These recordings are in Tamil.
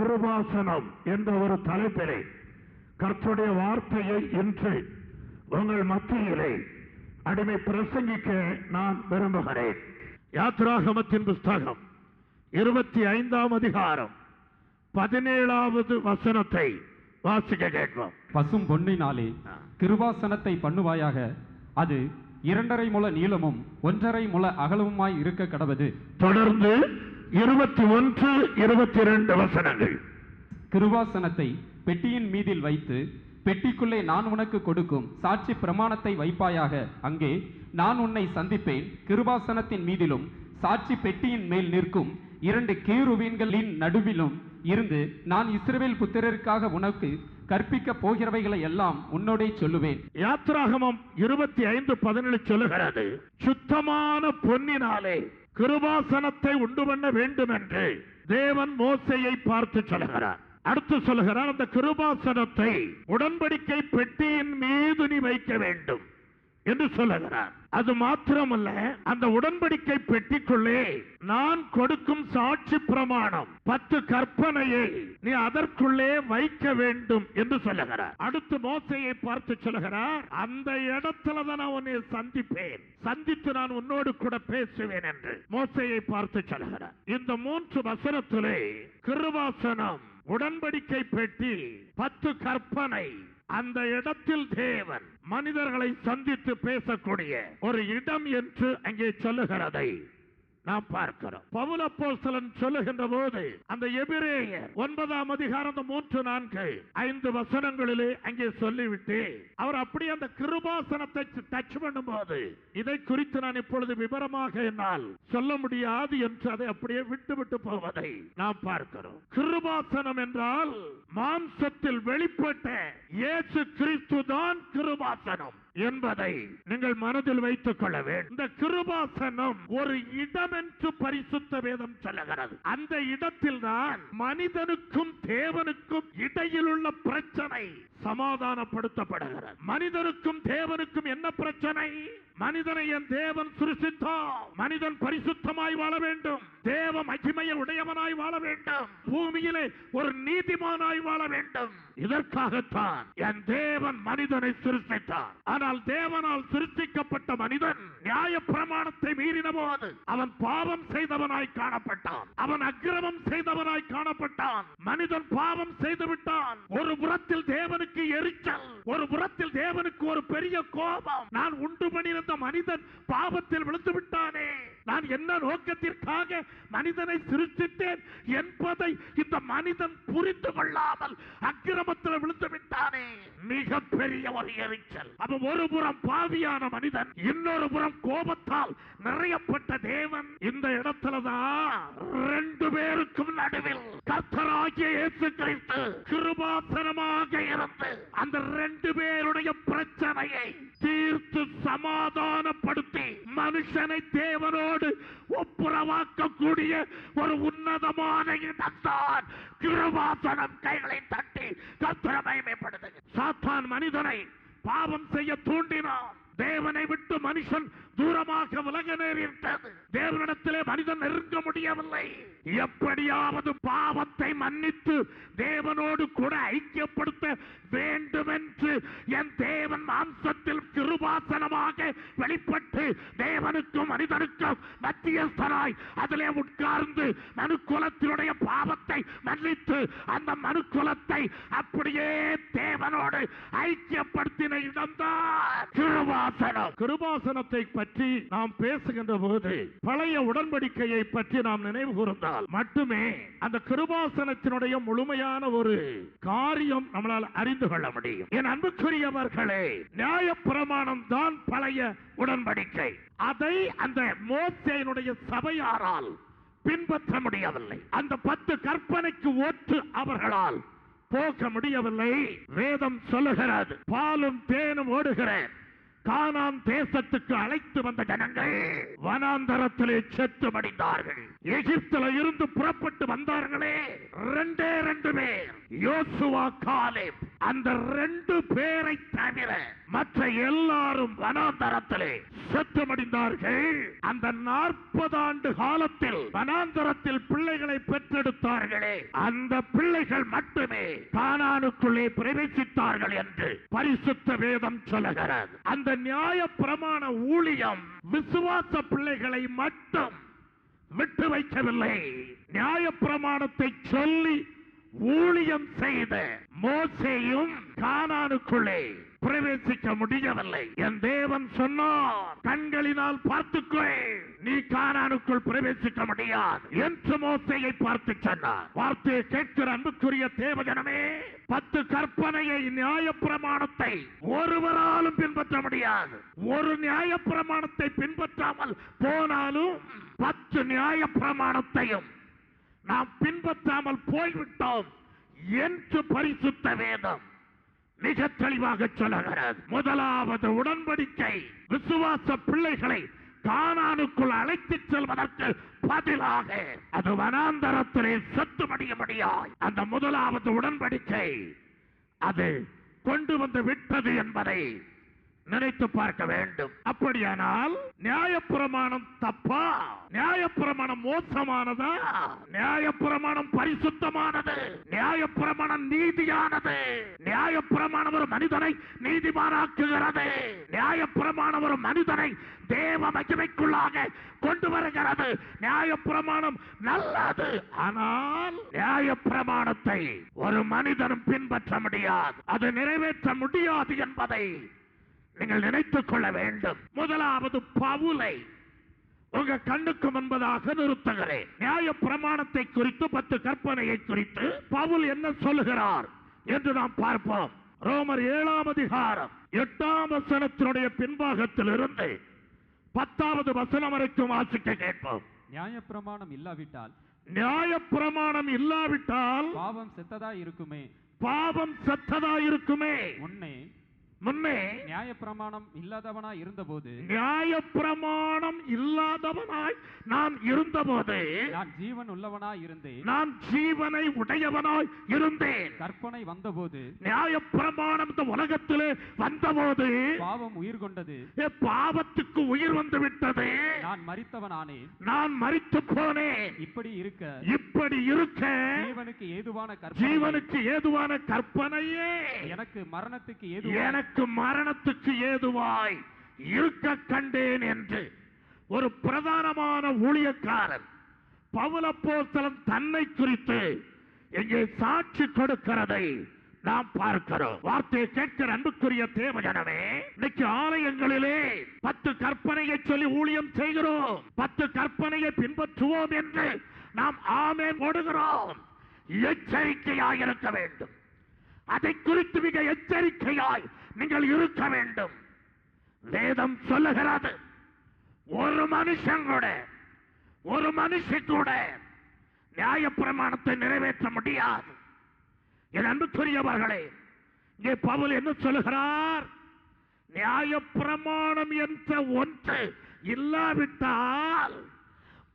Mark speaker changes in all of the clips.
Speaker 1: கிருபாசனம் என்ற ஒரு தலைப்பிலே கர்த்தருடைய வார்த்தையை இன்று உங்கள் மத்தியிலே அடிமை பிரசங்கிக்க நான் விரும்புகிறேன். யாத்ராகமத்தின் புஸ்தகம் இருபத்தி ஐந்தாம் அதிகாரம் பதினேழாவது வசனத்தை வாசிக்க கேட்போம்.
Speaker 2: பசும் பொன்னினாலே கிருபாசனத்தை பண்ணுவாயாக அது இரண்டரை முழ நீளமும் ஒன்றரை முழ அகலமுமாய் இருக்க கடவது.
Speaker 1: தொடர்ந்து இருபத்தி ஒன்று இருபத்தி இரண்டு வசனங்கள்.
Speaker 2: கிருபாசனத்தை பெட்டியின் மீதில் வைத்து பெட்டிக்குள்ளே நான் உனக்கு கொடுக்கும் சாட்சி பிரமாணத்தை வைப்பாயாக. அங்கே நான் உன்னை சந்திப்பேன். கிருபாசனத்தின் மீதிலும் சாட்சி பெட்டியின் மேல் நிற்கும் இரண்டு கேருவீன்களின் நடுவிலும் இருந்து நான் இஸ்ரவேல் புத்திரருக்காக உனக்கு கற்பிக்கப் போகிறவைகளை எல்லாம் உன்னோடே சொல்லுவேன்.
Speaker 1: யாத்ராகமம் இருபத்தி ஐந்து பதினேழு சொல்லுகிறது சுத்தமான பொன்னினாலே கிருபாசனத்தை உண்டு பண்ண வேண்டும் என்று தேவன் மோசையை பார்த்து சொல்லுகிறார். அடுத்து சொல்லுகிறார் அந்த கிருபாசனத்தை உடன்படிக்கை பெட்டியின் மீது நீ வைக்க வேண்டும். என்று சொல்லுகிறார் அது மாத்திரமல்ல அந்த உடன்படிக்கை பெட்டிக்குள்ளே நான் கொடுக்கும் சாட்சி பிரமாணம் பத்து கற்பனையை நீ அதற்குள்ளே வைக்க வேண்டும் என்று சொல்லுகிறார். அடுத்து மோசையை பார்த்து சொல்லுகிறார் அந்த இடத்துல தான் நான் உன்னை சந்திப்பேன். சந்தித்து நான் உன்னோடு கூட பேசுவேன் என்று மோசையை பார்த்து சொல்லுகிறார். இந்த மூன்று வசனத்திலே கிருவாசனம் உடன்படிக்கை பெட்டி பத்து கற்பனை அந்த இடத்தில் தேவன் மனிதர்களை சந்தித்து பேசக்கூடிய ஒரு இடம் என்று அங்கே சொல்லுகிறதை. நாம் பார்க்கிறோம். பவுல போஸ்தலன் சொல்லுகின்ற போது அந்த எபிரேயர் ஒன்பதாம் அதிகாரம் மூன்று நான்கு ஐந்து வசனங்களிலே அங்கே சொல்லிவிட்டு அவர் அப்படியே அந்த கிருபாசனத்தை டச் பண்ணும் போது இதை குறித்து நான் இப்பொழுது விவரமாக என்னால் சொல்ல முடியாது என்று அதை அப்படியே விட்டு விட்டு போவதை நாம் பார்க்கிறோம். கிருபாசனம் என்றால் மாம்சத்தில் வெளிப்பட்ட இயேசு கிறிஸ்து தான் கிருபாசனம். என்பதை நீங்கள் மனதில் வைத்துக் கொள்ள வேண்டும். இந்த கிருபாசனம் ஒரு இடம் என்று பரிசுத்த வேதம் சொல்லுகிறது. அந்த இடத்தில் தான் மனிதனுக்கும் தேவனுக்கும் இடையில் உள்ள பிரச்சனை சமாதானப்படுத்தப்படுகிறது. மனிதனுக்கும் தேவனுக்கும் என்ன பிரச்சனை? மனிதனை என் தேவன் சிருஷ்டித்தார் மனிதன் பரிசுத்தமாய் வாழ வேண்டும். தேவ மகிமையை உடையவனாய் வாழ வேண்டும். பூமியிலே ஒரு நீதிமானாய் வாழ வேண்டும். இதற்காகத்தான் என் தேவன் மனிதனை சிருஷ்டித்தார் ஆனால் தேவனால் சிருஷ்டிக்கப்பட்ட மனிதன் நியாய பிரமாணத்தை மீறின போது அவன் பாவம் செய்தவனாய் காணப்பட்டான். அவன் அக்கிரமம் செய்தவனாய் காணப்பட்டான். மனிதன் பாவம் செய்து விட்டான் ஒரு புறத்தில் தேவனுக்கு எரிச்சல் ஒரு புறத்தில் தேவனுக்கு ஒரு பெரிய கோபம். நான் உண்டு பண்ணியிருந்த மனிதன் பாவத்தில் விழுந்து விட்டானே நான் என்ன நோக்கத்திற்காக மனிதனை சிருஷ்டித்தேன் என்பதை இந்த மனிதன் புரிந்து கொள்ளாமல் அக்கிரமத்தில் விழுந்து விட்டானே. மிக பெரிய ஒரு எரிச்சல். அப்ப ஒரு புறம் பாவியான மனிதன் இன்னொரு புறம் கோபத்தால் நிறையப்பட்ட தேவன். இந்த இடத்துலதான் ரெண்டு பேருக்கும் நடுவில் கர்த்தராகிய இயேசு கிறிஸ்து கிருபாசனமாக இருந்து அந்த ரெண்டு பேருடைய பிரச்சனையை தீர்த்து சமாதானப்படுத்தி மனுஷனை தேவனோடு ஒப்புரவாக்கக்கூடிய ஒரு உன்னதமான இடம்தான் கிருபாசனம் கைகளை தட்டி கர்த்தர மகிமைப்படுத்துங்க சாத்தான் மனிதனை பாவம் செய்ய தூண்டினான். தேவனை விட்டு மனுஷன் தூரமாக விலக நேரிட்டது. தேவனிடத்திலே மனிதன் நெருங்க முடியவில்லை. எப்படியாவது பாவத்தை மன்னித்து தேவனோடு கூட ஐக்கியப்படுத்த வேண்டும் என்று என் தேவன் மாம்சத்தில் கிருபாசனமாக வெளிப்பட்டு தேவனுக்கும் மனிதனுக்கும் மத்தியஸ்தராய் அதிலே உட்கார்ந்து மனுக்குலத்தினுடைய பாவத்தை மன்னித்து அந்த மனுக்குலத்தை அப்படியே தேவனோடு ஐக்கியப்படுத்தின இடம்தான் கிருபாசனம். கிருபாசனத்தை பற்றி நாம் பேசுகின்ற போது பழைய உடன்படிக்கையை பற்றி நாம் நினைவு கூர்ந்தால் மட்டுமே அந்த கிருபாசனத்தினுடைய முழுமையான ஒரு காரியம் நம்மளால் அறிந்து கொள்ள முடியும். என் அன்புக்குரியவர்களே நியாய பிரமாணம் தான் பழைய உடன்படிக்கை. அதை அந்த மோசையினுடைய சபையாரால் பின்பற்ற முடியவில்லை. அந்த பத்து கற்பனைக்கு ஒற்று அவர்களால் போக முடியவில்லை. வேதம் சொல்லுகிறது பாலும் தேனும் ஓடுகிறேன். கானான் தேசத்துக்கு அழைத்து வந்த ஜனங்கள் வனாந்தரத்திலே செத்து மடிந்தார்கள். எகிப்துல இருந்து புறப்பட்டு வந்தார்களே. ரெண்டே ரெண்டு பேர். யோசுவா காலேப். அந்த ரெண்டு பேரை தவிர மற்ற எல்லாரும் வனாந்தரத்திலே செத்துமடிந்தார்கள். அந்த நாற்பது ஆண்டு காலத்தில் வனாந்தரத்தில் பிள்ளைகளை பெற்றெடுத்தார்களே. அந்த பிள்ளைகள் மட்டுமே கானானுக்குள்ளே பிரவேசித்தார்கள் என்று பரிசுத்த வேதம் சொல்லுகிறது. அந்த நியாய பிரமாண ஊழியம் விசுவாச பிள்ளைகளை மட்டும் விட்டு வைக்கவில்லை. நியாய பிரமாணத்தை சொல்லி ஊழியம் செய்த மோசையும் கானானுக்குள்ளே பிரவேசிக்க முடியவில்லை. என் தேவன் சொன்னார் கண்களினால் பார்த்துக்கொள். நீ கானானுக்குள் பிரவேசிக்க முடியாது. என்று மோசையை பார்த்து சொன்னார். வார்த்தையை கேட்கிற அன்புக்குரிய தேவஜனமே பத்து கற்பனையை நியாய பிரமாணத்தை ஒருவராலும் பின்பற்ற முடியாது. ஒரு நியாய பிரமாணத்தை பின்பற்றாமல் போனாலும் பத்து நியாய பிரமாணத்தையும் நாம் பின்பற்றாமல் போய்விட்டோம் என்று பரிசுத்த வேதம் மிக தெளிவாக சொல்லுகிறது. முதலாவது உடன்படிக்கை. விசுவாச பிள்ளைகளை கானானுக்குள் அழைத்துச் செல்வதற்கு பதிலாக அது வனாந்தரத்திலே செத்து முடியாய் அந்த முதலாவது உடன்படிக்கை அது கொண்டு வந்து விட்டது என்பதை நினைத்து பார்க்க வேண்டும். அப்படியானால் நியாயப்பிரமாணம் தப்பா? நியாயப்பிரமாணம் மோசமானதா? நியாயப்பிரமாணம் பரிசுத்தமானது? நியாயப்பிரமாணம் நீதியானது? நியாயப்பிரமாணம் ஒரு மனிதனை நீதிமானாக்குகிறது. நியாயப்பிரமாணம் ஒரு மனிதனை தேவ மகிமைக்குள்ளாக கொண்டு வருகிறது. நியாயப்பிரமாணம் நல்லது. ஆனால் நியாயப்பிரமாணத்தை ஒரு மனிதனும் பின்பற்ற முடியாது. அது நிறைவேற்ற முடியாது என்பதை நீங்கள் நினைத்துக் கொள்ள வேண்டும். முதலாவது பவுலை உங்க கண்ணுக்கு முன்பதாக நிறுத்துகிறேன். நியாய பிரமாணத்தை குறித்து பத்து கற்பனையை குறித்து பவுல் என்ன சொல்லுகிறார் என்று நாம் பார்ப்போம். ரோமர் ஏழாம் அதிகாரம் எட்டாம் வசனத்தினுடைய பின்பாகத்தில் இருந்து பத்தாவது வசனம் வரைக்கும் வாசிக்க கேட்போம்.
Speaker 2: நியாயப்பிரமாணம் இல்லாவிட்டால்
Speaker 1: நியாய பிரமாணம் இல்லாவிட்டால்
Speaker 2: பாவம் செத்ததா இருக்குமே
Speaker 1: பாவம் செத்ததா இருக்குமே
Speaker 2: முன்னே
Speaker 1: முன்னே
Speaker 2: நியாயப்பிரமாணம் இல்லாதவனா இருந்தபோது
Speaker 1: நியாய பிரமாணம் இல்லாதவனாய் நான் இருந்தபோது
Speaker 2: நான் ஜீவன் உள்ளவனா இருந்தேன்.
Speaker 1: நான் ஜீவனை உடையவனாய் இருந்தேன்.
Speaker 2: கற்பனை வந்தபோது
Speaker 1: நியாய பிரமாணம் இந்த உலகத்திலே வந்தபோது
Speaker 2: பாவம் உயிர் கொண்டது.
Speaker 1: பாவத்துக்கு உயிர் வந்து விட்டது.
Speaker 2: நான் மரித்தவனானேன்
Speaker 1: நான் மரித்து போனேன்
Speaker 2: இப்படி இருக்க
Speaker 1: இப்படி இருக்க
Speaker 2: ஜீவனுக்கு ஏதுவான
Speaker 1: ஜீவனுக்கு ஏதுவான கற்பனையே.
Speaker 2: எனக்கு மரணத்துக்கு ஏதுவான
Speaker 1: எனக்கு எனக்கு மரணத்துக்கு ஏதுவாய் இருக்க கண்டேன் என்று ஒரு பிரதானமான ஊழியக்காரன் பவுலப்போஸ்தலன் தன்னை குறித்து இங்கே சாட்சி கொடுக்கிறதை நாம் பார்க்கிறோம். வார்த்தையை கேட்கிற அன்புக்குரிய தேவஜனமே இன்னைக்கு ஆலயங்களிலே பத்து கற்பனையை சொல்லி ஊழியம் செய்கிறோம். பத்து கற்பனையை பின்பற்றுவோம் என்று நாம் ஆமே போடுகிறோம். எச்சரிக்கையாய் இருக்க வேண்டும். அதை குறித்து மிக எச்சரிக்கையாய் நீங்கள் இருக்க வேண்டும். வேதம் சொல்லுகிறது ஒரு மனுஷன் கூட ஒரு மனுஷன் கூட நியாயப்பிரமாணத்தை நிறைவேற்ற முடியாது. என் அன்புக்குரியவர்களே இங்கே பவுல் என்ன சொல்லுகிறார்? நியாயப்பிரமாணம் என்ற ஒன்று இல்லாவிட்டால்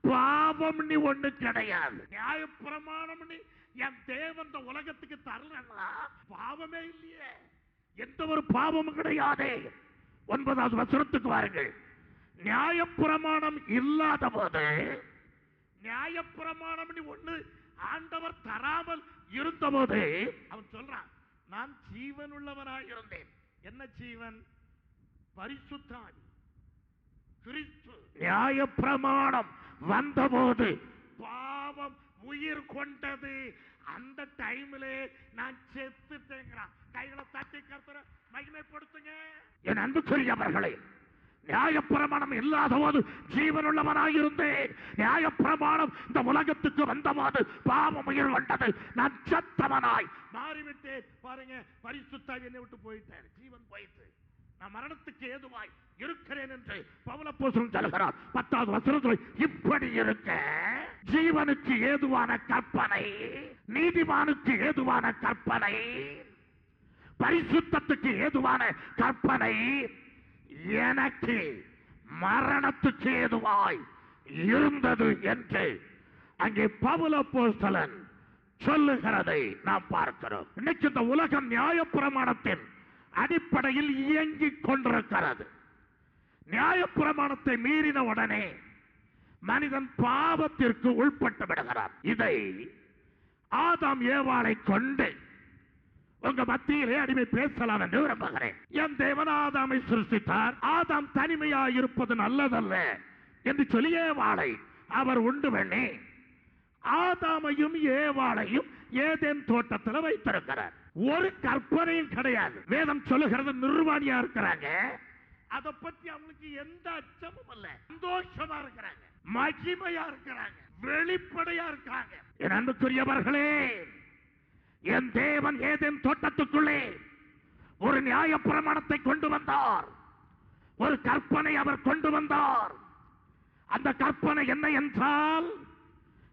Speaker 1: பாவம் நீ ஒண்ணு கிடையாது. நியாயப்பிரமாணம் நீ என் தேவன் உலகத்துக்கு தரலன்னா பாவமே இல்லையே. எந்த ஒரு பாவமும் கிடையாதே. ஒன்பதாவது வசனத்துக்கு வாருங்கள். நியாயப்பிரமாணம் இல்லாத போது நியாயப்பிரமாணம் ஒண்ணு ஆண்டவர் தராமல் இருந்தபோது அவன் சொல்றான் நான் ஜீவன் உள்ளவனாக இருந்தேன். என்ன ஜீவன்? பரிசுத்தாவி. கிறிஸ்து. நியாய பிரமாணம் வந்தபோது பாவம் உயிர் கொண்டது. அந்த டைம்ல நான் செத்துட்டேங்கிறான். கைகளை தட்டி கருத்துற மகிமைப்படுத்துங்க என் அன்புக்குரியவர்களே நியாயப்பிரமாணம் இல்லாதபோது ஜீவனுள்ளவனாயிருந்தேன் நியாயப்பிரமாணம் இந்த உலகத்துக்கு வந்தபோது பாவம் உயிர் வந்தது. நான் சத்தவனாய். மாறிவிட்டேன். பாருங்க பரிசுத்தாவி என்னை விட்டு போயிட்டேன் ஜீவன் போயிட்டு. நான் மரணத்துக்கு ஏதுவாய் இருக்கிறேன் என்று பவுலப்போசனம் சொல்கிறார் பத்தாவது வசனத்தில் இப்படி இருக்க. ஜீவனுக்கு ஏதுவான கற்பனை நீதிமானுக்கு ஏதுவான கற்பனை பரிசுத்தத்துக்கு ஏதுவான கற்பனை எனக்கு மரணத்துக்கு ஏதுவாய் இருந்தது என்று அங்கே பவுலப்போஸ்தலன் சொல்லுகிறதை நாம் பார்க்கிறோம். இன்னைக்கு இந்த உலகம் நியாயப்பிரமாணத்தின் அடிப்படையில் இயங்கிக் கொண்டிருக்கிறது. நியாயப்பிரமாணத்தை மீறின உடனே மனிதன் பாவத்திற்கு உள்பட்டு விடுகிறார் இதை ஆதாம் ஏவாளை கொண்டு உங்க மத்தியிலே அடிமை பேசலாம் என்று விரும்புகிறேன். என் தேவன் ஆதாமை சிருஷ்டித்தார். ஆதாம் தனிமையாய் இருப்பது நல்லதல்ல என்று சொல்லி ஏவாளை அவர் உண்டு பண்ணி. ஆதாமையும் ஏவாளையும் ஏதேன் தோட்டத்தில் வைத்திருக்கிறார். ஒரு கற்பனையும் கிடையாது. வேதம் சொல்லுகிறது நிர்வாணியா இருக்கிறாங்க. அதை பத்தி அவங்களுக்கு எந்த அச்சமும் இல்ல. சந்தோஷமா இருக்கிறாங்க. மகிமையா இருக்கிறாங்க. வெளிப்படையா இருக்காங்க. என் அன்புக்குரியவர்களே என் தேவன் ஏதேன் தோட்டத்துக்குள்ளே ஒரு நியாய பிரமாணத்தை கொண்டு வந்தார். ஒரு கற்பனை அவர் கொண்டு வந்தார். அந்த கற்பனை என்ன என்றால்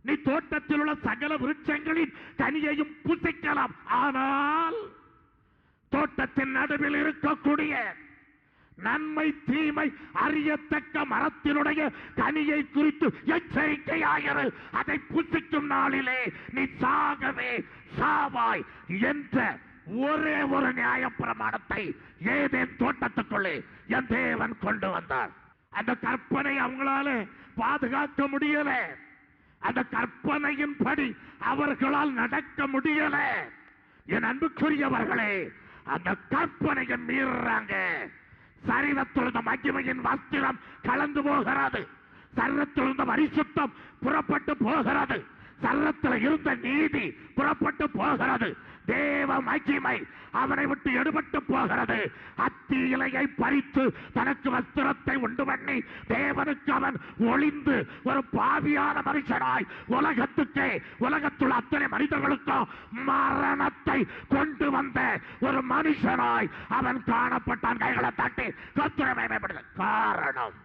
Speaker 1: நீ தோட்டத்தில் உள்ள சகல விருட்சங்களின் கனியையும் புசிக்கலாம். ஆனால் தோட்டத்தின் நடுவில் இருக்கக்கூடிய நன்மை தீமை அறியத்தக்க மரத்தினுடைய கனியை குறித்து எச்சரிக்கையாயிரு. அதை புசிக்கும் நாளிலே நீ சாகவே சாவாய் என்ற ஒரே ஒரு நியாய பிரமாணத்தை ஏதேன் தோட்டத்துக்குள்ளே என் தேவன் கொண்டு வந்தார். அந்த கற்பனை அவங்களால பாதுகாக்க முடியல. அந்த கற்பனையின்படி அவர்களால் நடக்க முடியல. என் அன்புக்குரியவர்களே அந்த கற்பனையை மீறுறாங்க சரீரத்திலிருந்த மகிமையின் வஸ்திரம் கலந்து போகிறது. சரீரத்திலிருந்த பரிசுத்தம் புறப்பட்டு போகிறது. சரத்தில் இருந்த நீதி புறப்பட்டு போகிறது. தேவ மகிமை அவனை விட்டு எடுபட்டு போகிறது. அத்தி இலையை பறித்து தனக்கு வஸ்திரத்தை உண்டு பண்ணி தேவனுக்கு அவன் ஒளிந்து ஒரு பாவியான மனுஷனாய் உலகத்துக்கே உலகத்துள்ள அத்தனை மனிதர்களுக்கும் மரணத்தை கொண்டு வந்த ஒரு மனுஷனாய் அவன் காணப்பட்டான். கைகளை தட்டி கத்திரமை காரணம்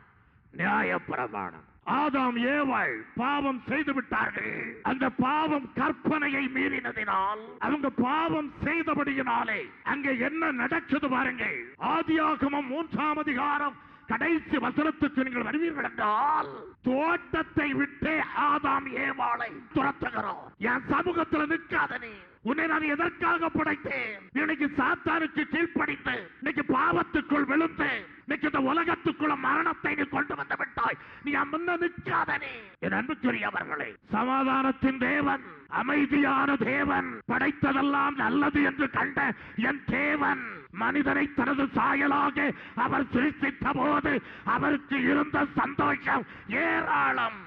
Speaker 1: நியாயப்பிரமாணம். ஆதாம் ஏவாள் பாவம் செய்து விட்டார்கள். அந்த பாவம் கற்பனையை மீறினதினால் அவங்க பாவம் செய்தபடியினாலே அங்கே என்ன நடக்குது பாருங்கள். ஆதியாகமம் மூன்றாம் அதிகாரம் கடைசி வசனத்துக்கு நீங்கள் வருவீர்கள் என்றால் தோட்டத்தை விட்டு ஆதாம் ஏவாளை துரத்துகிறோம். என் சமூகத்தில் நிற்காத நீ. உன்னை நான் எதற்காக படைத்தேன்? இன்னைக்கு சாத்தானுக்கு கீழ்ப்படித்து இன்னைக்கு பாவத்துக்குள் விழுந்து இன்னைக்கு இந்த உலகத்துக்குள்ள மரணத்தை நீ கொண்டு வந்து விட்டாய். நீ முன்ன என் அன்புக்குரியவர்களே சமாதானத்தின் தேவன் அமைதியான தேவன் படைத்ததெல்லாம் நல்லது என்று கண்ட என் தேவன் மனிதனை தனது சாயலாக அவர் சிருஷ்டித்த போது அவருக்கு இருந்த சந்தோஷம் ஏராளம்.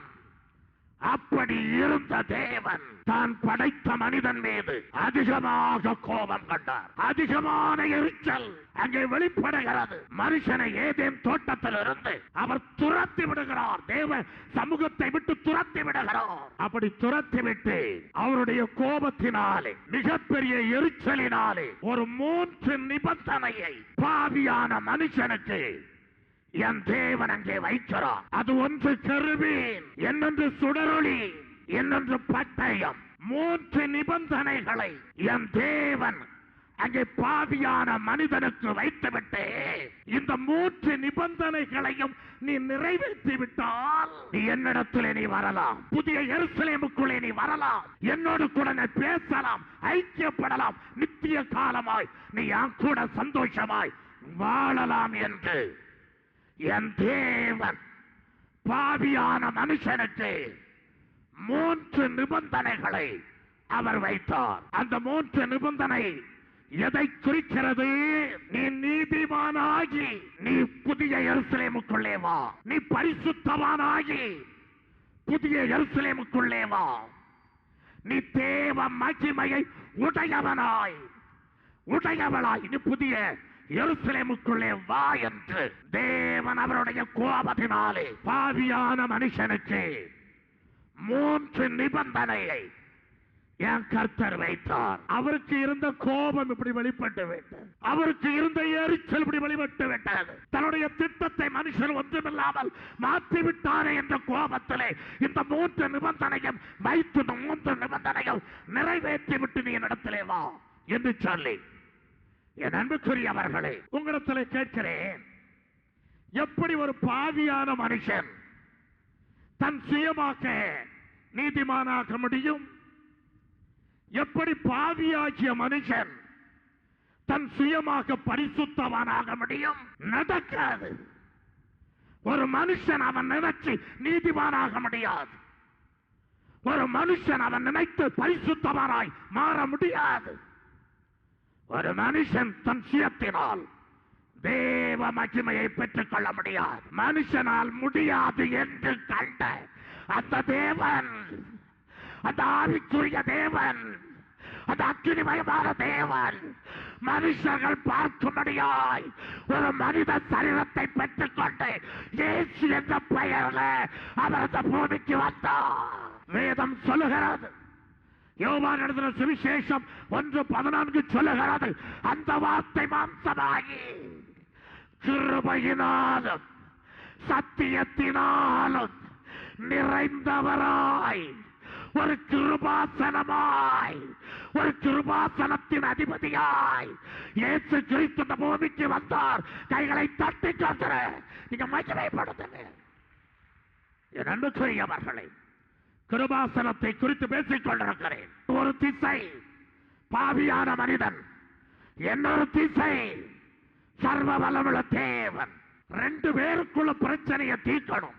Speaker 1: அப்படி இருந்த தேவன் தான் படைத்த மனிதன் மீது அதிகமாக கோபம் கண்டார். அதிகமான எரிச்சல் அங்கே வெளிப்படுகிறது. மனுஷனை ஏதேன் தோட்டத்தில் இருந்து அவர் துரத்தி விடுகிறார். தேவ சமூகத்தை விட்டு துரத்தி விடுகிறார். அப்படி துரத்தி விட்டு அவருடைய கோபத்தினாலே மிகப்பெரிய எரிச்சலினாலே ஒரு மூன்று நிபந்தனையை பாவியான மனுஷனுக்கு என் தேவன் அங்கே வைக்கிறார். அது ஒன்று கருவீன் என்னொன்று சுடரொளி என்னொன்று பட்டயம். மூன்று நிபந்தனைகளை என் தேவன் அங்கே பாவியான மனிதனுக்கு வைத்துவிட்டு இந்த மூன்று நிபந்தனைகளையும் நீ நிறைவேற்றி விட்டால் நீ என்னிடத்திலே நீ வரலாம். புதிய எருசலேமுக்குள்ளே நீ வரலாம். என்னோடு கூட நீ பேசலாம் ஐக்கியப்படலாம். நித்திய காலமாய் நீ என் கூட சந்தோஷமாய் வாழலாம் என்று என் தேவன் பாவியான மனுஷனுக்கு மூன்று நிபந்தனைகளை அவர் வைத்தார். அந்த மூன்று நிபந்தனை எதை குறிக்கிறது? நீ நீதிமானாகி நீ புதிய எருசலேமுக்குள்ளே வா. நீ பரிசுத்தவானாகி புதிய எருசலேமுக்குள்ளே வா. நீ தேவ மகிமையை உடையவனாய் உடையவளாய். நீ புதிய எருசலேமுக்குள்ளே வா என்று தேவன் அவருடைய கோபத்தினாலே பாவியான மனுஷனுக்கு மூன்று நிபந்தனையை என் கர்த்தர் வைத்தார். அவருக்கு இருந்த கோபம் இப்படி வெளிப்பட்டு விட்டது. அவருக்கு இருந்த எரிச்சல் இப்படி வெளிப்பட்டு விட்டது. தன்னுடைய திட்டத்தை மனுஷன் ஒன்றுமில்லாமல் மாற்றிவிட்டாரே என்ற கோபத்திலே இந்த மூன்று நிபந்தனையும் வைத்து மூன்று நிபந்தனையும் நிறைவேற்றி விட்டு நீ என்னிடத்திலே வா என்று சொல்லி என் அன்புக்குரியவர்களே உங்களிடத்தில் கேட்கிறேன். எப்படி ஒரு பாவியான மனுஷன் தன் சுயமாக நீதிமானாக முடியும்? எப்படி பாவியாகிய மனுஷன் தன் சுயமாக பரிசுத்தவனாக முடியும்? நடக்காது. ஒரு மனுஷன் அவன் நினைச்சு நீதிமானாக முடியாது. ஒரு மனுஷன் அவன் நினைத்து பரிசுத்தவனாய் மாற முடியாது. ஒரு மனுஷன் தன் சுயத்தினால் தேவ மகிமையை பெற்றுக் கொள்ள முடியாது. மனுஷனால் முடியாது என்று கண்ட அந்த தேவன் அந்த ஆவிக்குரிய தேவன் அந்த அக்கினிமயமான தேவன் மனுஷர்கள் பார்க்கும்படியாய் ஒரு மனித சரீரத்தை பெற்றுக்கொண்டு இயேசு என்ற பெயரில் அவர் அந்த பூமிக்கு வந்தார். வேதம் சொல்லுகிறது யோவான் எழுதின சுவிசேஷம் ஒன்று பதினான்கு சொல்லுகிறது. அந்த வார்த்தை மாம்சமாகி கிருபையினாலும் சத்தியத்தினாலும் நிறைந்தவராய் ஒரு கிருபாசனமாய் ஒரு கிருபாசனத்தின் அதிபதியாய் ஏசு கிறிஸ்து இந்த பூமிக்கு வந்தார். கைகளை தட்டி காத்துற நீங்க மகிமைப்படுத்துங்க. என் அன்புக்குரியவர்களை கிருபாசனத்தை குறித்து பேசிக் கொண்டிருக்கிறேன். ஒரு திசை பாவியான மனிதன். என்னொரு திசை சர்வ வளமுள்ள தேவன். ரெண்டு பேருக்குள்ள பிரச்சனையை தீர்க்கணும்.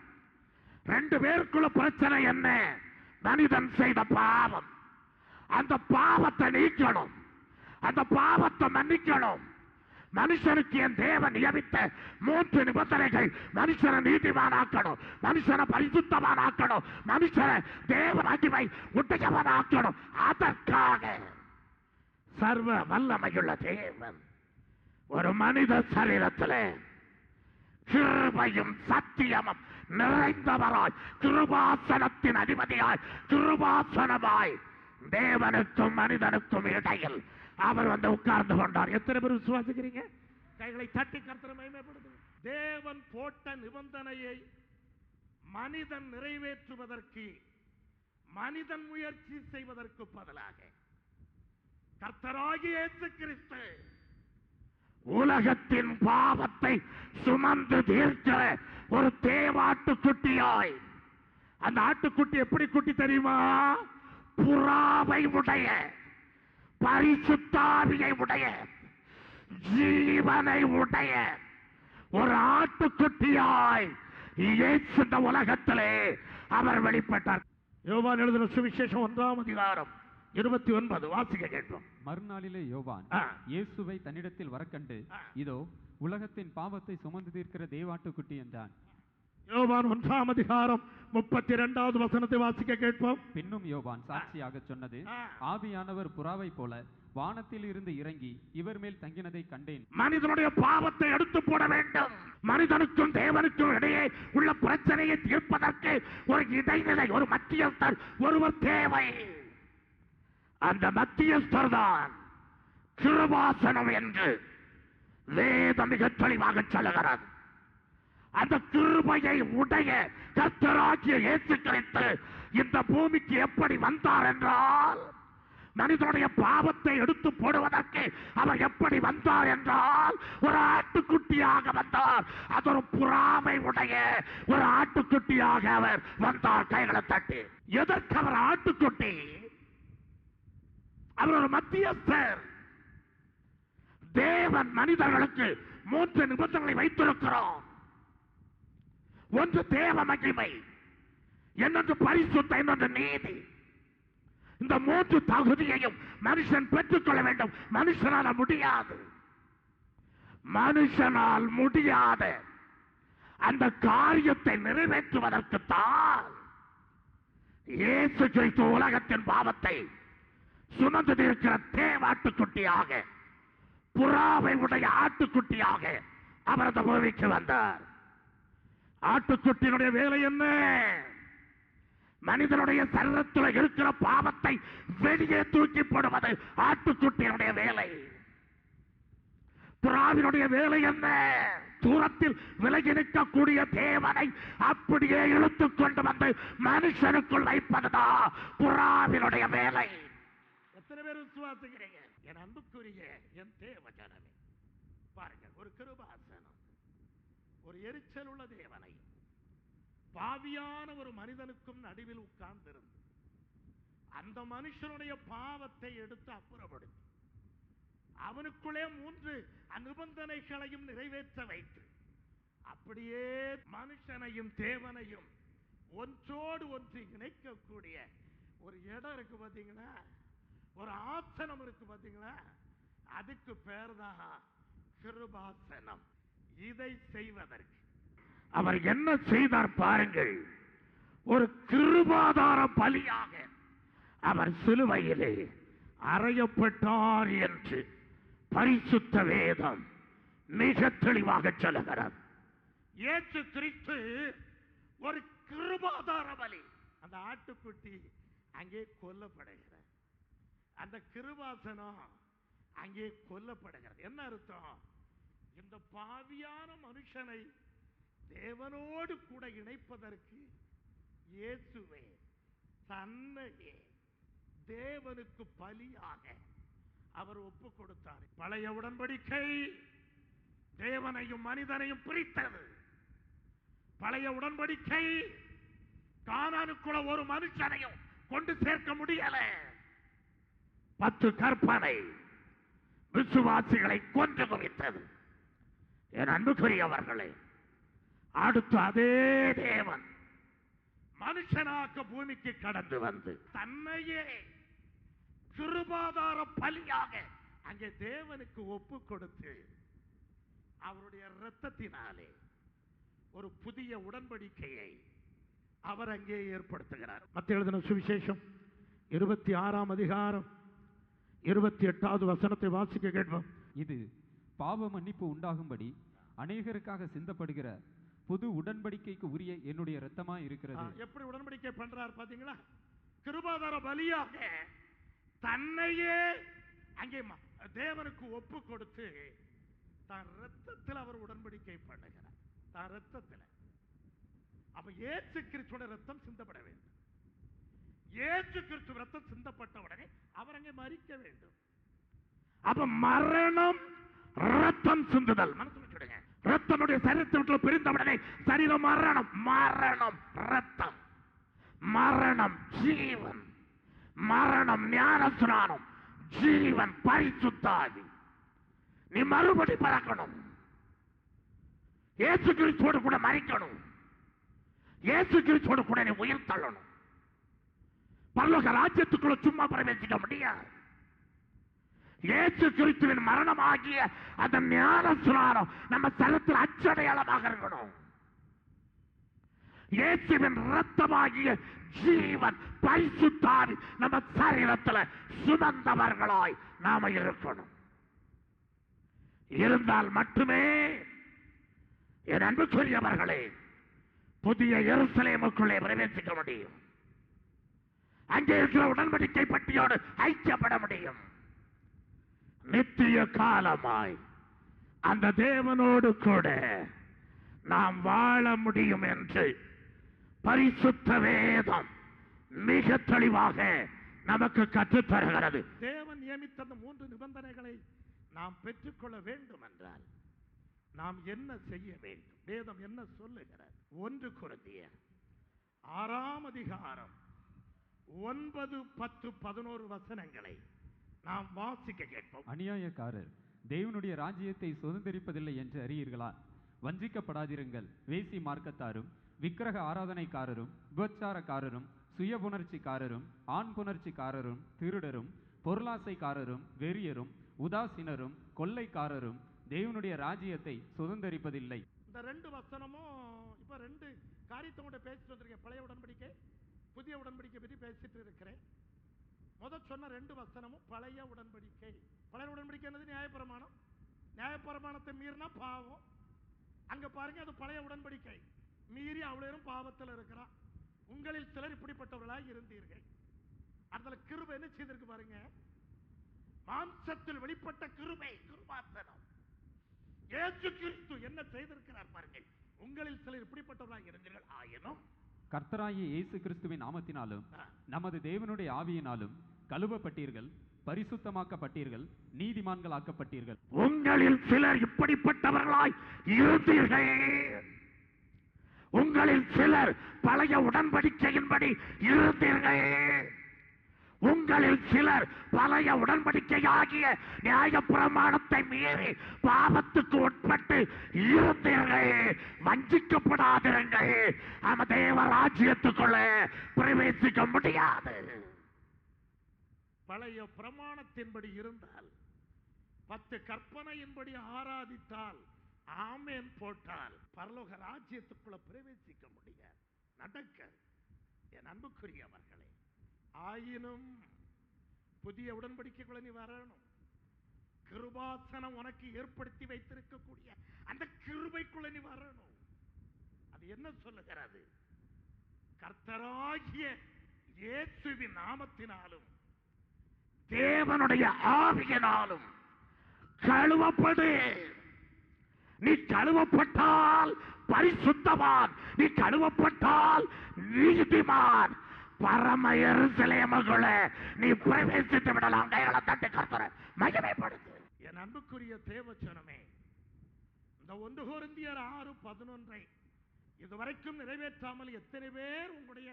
Speaker 1: ரெண்டு பேருக்குள்ள பிரச்சனை என்ன? மனிதன் செய்த பாவம். அந்த பாவத்தை நீக்கணும். அந்த பாவத்தை மன்னிக்கணும். மனுஷனுக்கு என் தேவன் நியமித்த மூன்று நிபந்தனைகள். மனுஷனை நீதிமானாக்கணும். மனுஷனை பரிசுத்தமானாக்கணும். மனுஷனை தேவ மகிமை உடையவனாக்கணும் அதற்காக சர்வ வல்லமையுள்ள தேவன் ஒரு மனித சரீரத்தில் கிருபையும் சத்தியமும் நிறைந்தவராய் கிருபாசனத்தின் அதிபதியாய் கிருபாசனமாய் தேவனுக்கும் மனிதனுக்கும் இடையில் அவர் வந்து உட்கார்ந்து கொண்டார். எத்தனை பேர் விசுவாசிக்கிறீங்க? கைகளை தட்டி கர்த்தரை மகிமைப்படுத்துங்க. தேவன் போட்ட நிபந்தனையை மனிதன் நிறைவேற்றுவதற்கு மனிதன் முயற்சி செய்வதற்கு பதிலாக கர்த்தராகிய ஏற்று கிறிஸ்து உலகத்தின் பாவத்தை சுமந்து தீர்க்கிற ஒரு தேவாட்டுக்குட்டியாய் அந்த ஆட்டுக்குட்டி எப்படி குட்டி தெரியுமா? புறாவை உடைய பரிசுத்தாவியை உடைய ஜீவனை உடைய ஒரு ஆட்டுக்குட்டியாய் இந்த உலகத்திலே அவர் வெளிப்பட்டார் யோவான் எழுதின சுவிசேஷம் ஒன்றாம் அதிகாரம் இருபத்தி ஒன்பது வாசிக்க கேட்போம்
Speaker 2: மறுநாளிலே யோவான். இயேசுவை தன்னிடத்தில் வரக்கண்டு. இதோ உலகத்தின் பாவத்தை சுமந்து தீர்க்கிற தேவாட்டுக்குட்டி என்றான்
Speaker 1: யோவான் ஒன்றாம் அதிகாரம் முப்பத்தி இரண்டாவது வசனத்தை வாசிக்க கேட்போம்.
Speaker 2: பின்னும் யோவான் சாட்சியாக சொன்னது. ஆவியானவர் புறாவை போல வானத்தில் இருந்து இறங்கி இவர் மேல் தங்கினதை கண்டேன்.
Speaker 1: மனிதனுடைய பாவத்தை எடுத்து போட வேண்டும். மனிதனுக்கும் தேவனுக்கும் இடையே உள்ள பிரச்சனையை தீர்ப்பதற்கு ஒரு இடைநிலை ஒரு மத்தியஸ்தர் ஒருவர் தேவை. அந்த மத்தியஸ்தர் தான் கிருபாசனம் என்று வேதம் மிக தெளிவாக சொல்லுகிறது. அந்த கிருபையை உடைய கர்த்தராகிய இயேசு கிறிஸ்து இந்த பூமிக்கு எப்படி வந்தார் என்றால் மனிதனுடைய பாவத்தை எடுத்து போடுவதற்கு அவர் எப்படி வந்தார் என்றால் ஒரு ஆட்டுக்குட்டியாக வந்தார். அது ஒரு புறாமை உடைய ஒரு ஆட்டுக்குட்டியாக அவர் வந்தார். கைகளை தட்டி. எதற்கு அவர் ஆட்டுக்குட்டி? அவர் ஒரு மத்தியஸ்தர். தேவன் மனிதர்களுக்கு மூன்று நிபந்தனை வைத்திருக்கிறோம். ஒன்று தேவ மகிமை என்னொன்று பரிசுத்த என்னொன்று நீதி. இந்த மூன்று தகுதியையும் மனுஷன் பெற்றுக்கொள்ள வேண்டும். மனுஷனால முடியாது. மனுஷனால் முடியாத அந்த காரியத்தை நிறைவேற்றுவதற்குத்தான் இயேசு கிறிஸ்து உலகத்தின் பாவத்தை சுமந்து நிற்கிற தேவாட்டுக்குட்டியாக புறாவை உடைய ஆட்டுக்குட்டியாக அவர் அந்த பூமிக்கு வந்தார். ஆட்டுக்குட்டியினுடைய வேலை என்ன? மனிதனுடைய சரீரத்தில் இருக்கிற பாவத்தை வெளியே தூக்கி போடுவது ஆட்டுக்குட்டியினுடைய வேலை. புறாவினுடைய வேலை என்ன? தூரத்தில் விலகி நிற்கக்கூடிய தேவனை அப்படியே இழுத்துக் கொண்டு வந்து மனுஷனுக்குள் வைப்பதுதான் புறாவினுடைய வேலை. எத்தனை பேர் விசுவாசிக்கிறீங்க? என் அன்புக்குரிய என் தேவ ஜனமே பாருங்க ஒரு கிருபாசனம். ஒரு எரிச்சல் உள்ள தேவனை. பாவியான ஒரு மனிதனுக்கும் நடுவில் உட்கார்ந்திருந்து அந்த மனுஷனுடைய பாவத்தை எடுத்து அப்புறப்படுத்தி அவனுக்குள்ளே மூன்று நிபந்தனைகளையும் நிறைவேற்ற வைத்து அப்படியே மனுஷனையும் தேவனையும் ஒன்றோடு ஒன்று இணைக்கக்கூடிய ஒரு இடம் இருக்கு பார்த்தீங்கன்னா ஒரு ஆசனம் இருக்கு பார்த்தீங்களா? அதுக்கு பேர் தான் கிருபாசனம். இதை செய்வதற்கு. அவர் என்ன செய்தார் பாருங்கள். ஒரு கிருபாதார பலியாக அவர் சிலுவையிலே அறையப்பட்டார் என்று பரிசுத்த வேதம் மிக தெளிவாக சொல்லுகிறார் இயேசு கிறிஸ்து ஒரு கிருபாதார பலி. அந்த ஆட்டுக்குட்டி அங்கே கொல்லப்படுகிறார் அந்த கிருபாசனம் அங்கே கொல்லப்படுகிறது. என்ன அர்த்தம்? இந்த பாவியான மனுஷனை தேவனோடு கூட இணைப்பதற்கு இயேசுவே தன்னையே தேவனுக்கு பலியாக அவர் ஒப்பு கொடுத்தார். பழைய உடன்படிக்கை தேவனையும் மனிதனையும் பிரித்தது. பழைய உடன்படிக்கை கானானுக்குள்ள ஒரு மனுஷனையும் கொண்டு சேர்க்க முடியல. பத்து கற்பனை விசுவாசிகளை கொன்று குவித்தது. என் அன்புக்குரியவர்களே அடுத்து அதே தேவன் மனுஷனாக பூமிக்கு கடந்து வந்து தன்னையே கிருபாதார பலியாக அங்கே தேவனுக்கு ஒப்பு கொடுத்து அவருடைய இரத்தத்தினாலே ஒரு புதிய உடன்படிக்கையை அவர் அங்கே ஏற்படுத்துகிறார். மத்திய எழுதின சுவிசேஷம் இருபத்தி ஆறாம் அதிகாரம் இருபத்தி எட்டாவது வசனத்தை வாசிக்க கேட்போம்.
Speaker 2: இது பாவ மன்னிப்பு உண்டாகும்படி அநேகருக்காக சிந்தப்படுகிற புது உடன்படிக்கைக்கு உரிய என்னுடைய
Speaker 1: ரத்தமா
Speaker 2: இருக்கிறது.
Speaker 1: எப்படி உடன்படிக்கை பண்றார் பாத்தீங்களா? கிருபாதார பலியாக தன்னையே அங்கே தேவனுக்கு ஒப்பு கொடுத்து தான் ரத்தத்தில் அவர் உடன்படிக்கை பண்ணுகிறார். தான் ரத்தத்தில் அப்ப ஏச்சு கிறிஸ்துவோட ரத்தம் சிந்தப்பட வேண்டும். ஏச்சு கிறிஸ்து ரத்தம் சிந்தப்பட்ட உடனே அவர் அங்கே மறிக்க வேண்டும். அப்ப மரணம் ரத்தம் சிந்துதல். ரத்தனுடைய சரீரத்தை விட்டு பிரிந்த உடனே சரீரம் மரணம். மரணம் ரத்தம். மரணம் ஜீவன். மரணம் ஞான ஸ்நானம் ஜீவன் பரிசுத்தாவி. நீ மறுபடி பறக்கணும். ஏசு கிறிஸ்துவோடு கூட மறிக்கணும். ஏசு கிறிஸ்துவோடு கூட நீ உயிர் தள்ளணும். பரலோக ராஜ்யத்துக்குள்ள சும்மா பிரவேசிக்க முடியாது. இயேசு கிறிஸ்துவின் ஆகிய அந்த ஞான சுனாரம் நம்ம சரத்தில் அச்சடையாளமாக இருக்கணும். இயேசுவின் ரத்தமாகிய ஜீவன் பரிசுத்தாவி நம்ம சரீரத்துல சுமந்தவர்களாய் நாம இருக்கணும். இருந்தால் மட்டுமே என் அன்புக்குரியவர்களே புதிய எருசலேமுக்குள்ளே பிரவேசிக்க முடியும். அங்கே இருக்கிற உடன்படிக்கை பட்டியோடு ஐக்கியப்பட முடியும். நித்திய காலமாய். அந்த தேவனோடு கூட நாம் வாழ முடியும் என்று பரிசுத்த வேதம் மிக தெளிவாக நமக்கு கற்றுத்தருகிறது தேவன் நியமித்த அந்த மூன்று நிபந்தனைகளை நாம் பெற்றுக்கொள்ள வேண்டும் என்றால் நாம் என்ன செய்ய வேண்டும்? வேதம் என்ன சொல்லுகிறது? ஒன்று குருந்திய ஆறாம் அதிகாரம் ஒன்பது பத்து பதினோரு வசனங்களை நாம் வாசிக்க கேட்போம்.
Speaker 2: அநியாயக்காரர் தேவனுடைய ராஜ்யத்தை சுதந்திரிப்பதில்லை என்று அறியீர்களா? வஞ்சிக்கப்படாதிருங்கள். வேசி மார்க்கத்தாரும் விக்கிரக ஆராதனைக்காரரும் விபச்சாரக்காரரும் சுய புணர்ச்சிக்காரரும் ஆண் புணர்ச்சிக்காரரும் திருடரும் பொருளாசைக்காரரும் வெறியரும் உதாசீனரும் கொள்ளைக்காரரும் தேவனுடைய ராஜ்யத்தை சுதந்திரிப்பதில்லை.
Speaker 1: இந்த ரெண்டு வசனமும் இப்ப ரெண்டு காரியத்தை கூட பேசிட்டு வந்திருக்கேன். பழைய உடன்படிக்கை புதிய உடன்படிக்கை பற்றி பேசிட்டு இருக்கிறேன். முதல் சொன்ன ரெண்டு வசனமும் பழைய உடன்படிக்கை. பழைய உடன்படிக்கை என்னது? நியாயப்பிரமாணம். நியாயப்பிரமாணத்தை மீறினா பாவம். அங்க பாருங்க அது பழைய உடன்படிக்கை. மீறி அவ்வளவு பாவத்தில் இருக்கிறான் உங்களில் சிலர் இப்படிப்பட்டவர்களாக இருந்தீர்கள். அதுல கிருபை என்ன செய்திருக்கு பாருங்க? மாம்சத்தில் வெளிப்பட்ட கிருபை கிருபாசனம். இயேசு கிறிஸ்து என்ன செய்திருக்கிறார் பாருங்கள். உங்களில் சிலர் இப்படிப்பட்டவர்களாக இருந்தீர்கள். ஆயினும்
Speaker 2: கர்த்தராகிய இயேசு கிறிஸ்துவின் நாமத்தினாலும் நமது தேவனுடைய ஆவியினாலும் கழுவப்பட்டீர்கள் பரிசுத்தமாக்கப்பட்டீர்கள் நீதிமான்கள் ஆக்கப்பட்டீர்கள்
Speaker 1: உங்களில் சிலர் இப்படிப்பட்டவர்களாய் இருந்தீர்கள். உங்களில் சிலர் பழைய உடன்படிக்கையின்படி இருந்தீர்கள். உங்களில் சிலர் பழைய உடன்படிக்கையாகிய நியாய பிரமாணத்தை மீறி பாவத்துக்கு உட்பட்டு இருந்தீர்கள். வஞ்சிக்கப்படாதிருங்கள். நம்ம தேவ ராஜ்யத்துக்குள்ள பிரவேசிக்க முடியாது. பழைய பிரமாணத்தின்படி இருந்தால் பத்து கற்பனையின்படி ஆராதித்தால் ஆமேன் போட்டால் பரலோக ராஜ்யத்துக்குள்ள பிரவேசிக்க முடியாது நடக்க. என் அன்புக்குரியவர்களே ஆயினும் புதிய உடன்படிக்கைக்குள்ள நீ வரணும். கிருபாசனம் உனக்கு ஏற்படுத்தி வைத்திருக்கக்கூடிய அந்த கிருபைக்குள்ள நீ வரணும். அது என்ன சொல்லுகிறது? கர்த்தராகிய இயேசுவின் நாமத்தினாலும் தேவனுடைய ஆவியனாலும் கழுவப்படு நீ கழுவப்பட்டால் பரிசுத்தவான். நீ கழுவப்பட்டால் நீதிமான். பரம எருசலேமுக்குள்ள நீ பிரவேசித்து விடலாம். கைகளை தட்டி கர்த்தர மகிமைப்படுத்து. என் அன்புக்குரிய தேவச்சனமே இந்த ஒன்று குருந்தியர் ஆறு பதினொன்றை இதுவரைக்கும் நிறைவேற்றாமல் எத்தனை பேர் உங்களுடைய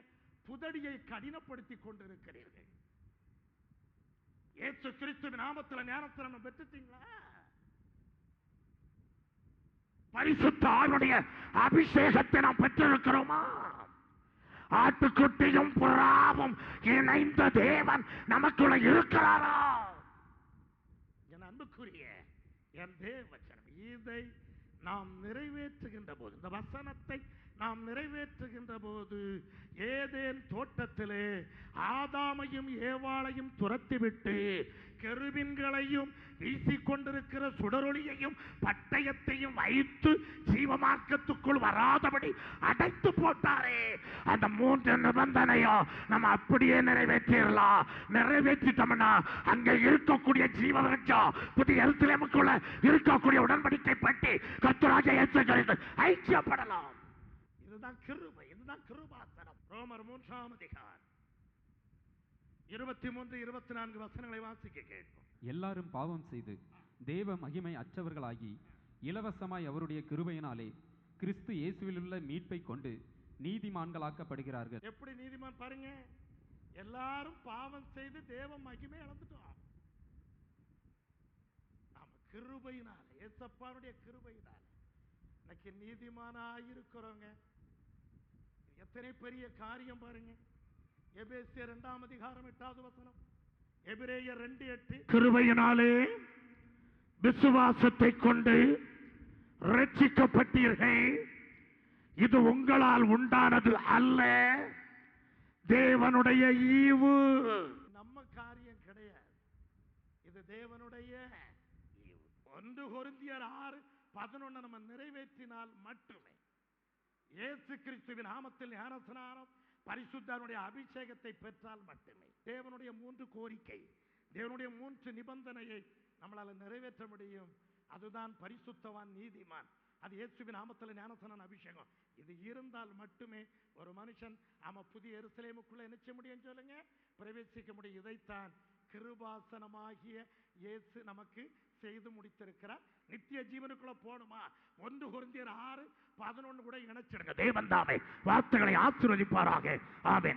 Speaker 1: புதடியை கடினப்படுத்தி கொண்டிருக்கிறீர்கள்? ஏசு கிறிஸ்துவின் நாமத்துல நம்ம பெற்றுட்டீங்களா? பரிசுத்த ஆளுடைய அபிஷேகத்தை நாம் பெற்றிருக்கிறோமா? ஆட்டுக்குட்டியும் புறாவும் இணைந்த தேவன் நமக்குள்ள இருக்கிறாரா? என் அன்புக்குரிய என் தேவச்சனம் இதை நாம் நிறைவேற்றுகின்ற போது இந்த வசனத்தை நாம் நிறைவேற்றுகின்ற போது ஏதேன் தோட்டத்திலே ஆதாமையும் ஏவாளையும் துரத்திவிட்டு கெருவின்களையும் வீசிக்கொண்டிருக்கிற சுடரொளியையும் பட்டயத்தையும் வைத்து ஜீவமார்க்கத்துக்குள் வராதபடி அடைத்து போட்டாரே. அந்த மூன்று நிபந்தனையும் நம்ம அப்படியே நிறைவேற்றிடலாம் நிறைவேற்றிட்டோம்னா அங்க இருக்கக்கூடிய ஜீவவருஷம் புதிய எழுத்துலேமுக்குள்ள இருக்கக்கூடிய உடன்படிக்கை பற்றி கத்துராஜ ஐக்கியப்படலாம். இதுதான் கிருபை இதுதான் கிருபாசனம். ரோமர் மூன்றாம் அதிகாரம். இருபத்தி மூன்று இருபத்தி நான்கு வசனங்களை வாசிக்க கேட்போம்.
Speaker 2: எல்லாரும் பாவம் செய்து தேவ மகிமை அற்றவர்களாகி இலவசமாய் அவருடைய கிருபையினாலே கிறிஸ்து இயேசுவிலுள்ள மீட்பை கொண்டு நீதிமான்களாக்கப்படுகிறார்கள்.
Speaker 1: எப்படி நீதிமான் பாருங்க? எல்லாரும் பாவம் செய்து தேவ மகிமை இழந்துட்டோம். நாம கிருபையினால ஏசப்பாருடைய கிருபையினால இன்னைக்கு நீதிமானாயிருக்கிறோங்க. எத்தனை பெரிய காரியம் பாருங்க. எபேசிய இரண்டாம் அதிகாரம் எட்டாவது வசனம். எபிரேயர் ரெண்டு எட்டு. கிருபையினாலே விசுவாசத்தை கொண்டு ரட்சிக்கப்பட்டீர்கள் இது உங்களால் உண்டானது அல்ல. தேவனுடைய ஈவு. நம்ம காரியம் கிடையாது. இது தேவனுடைய ஈவு. ஒன்று கொரிந்தியர் ஆறு பதினொன்று நம்ம நிறைவேற்றினால் மட்டுமே. இயேசு கிறிஸ்துவின் நாமத்தில் ஞானஸ்நானம் பரிசுத்தனுடைய அபிஷேகத்தை பெற்றால் மட்டுமே. தேவனுடைய மூன்று கோரிக்கை தேவனுடைய மூன்று நிபந்தனையை நம்மளால நிறைவேற்ற முடியும். அதுதான் பரிசுத்தவான் நீதிமான். அது இயேசுவின் நாமத்தில் ஞானசனன் அபிஷேகம். இது இருந்தால் மட்டுமே ஒரு மனுஷன் ஆமாம் புதிய எருசலேமுக்குள்ள நினைச்ச முடியும் சொல்லுங்க. பிரவேசிக்க முடியும். இதைத்தான் கிருபாசனமாகிய இயேசு நமக்கு செய்து முடித்திருக்கிறார். நித்திய ஜீவனுக்குள்ள போகணுமா? ஒன்று குருந்தியர் ஆறு பதினொன்னு கூட இணைச்சிடுங்க. தேவன் தாமே வார்த்தைகளை ஆசிர்வதிப்பாராக. ஆமேன்.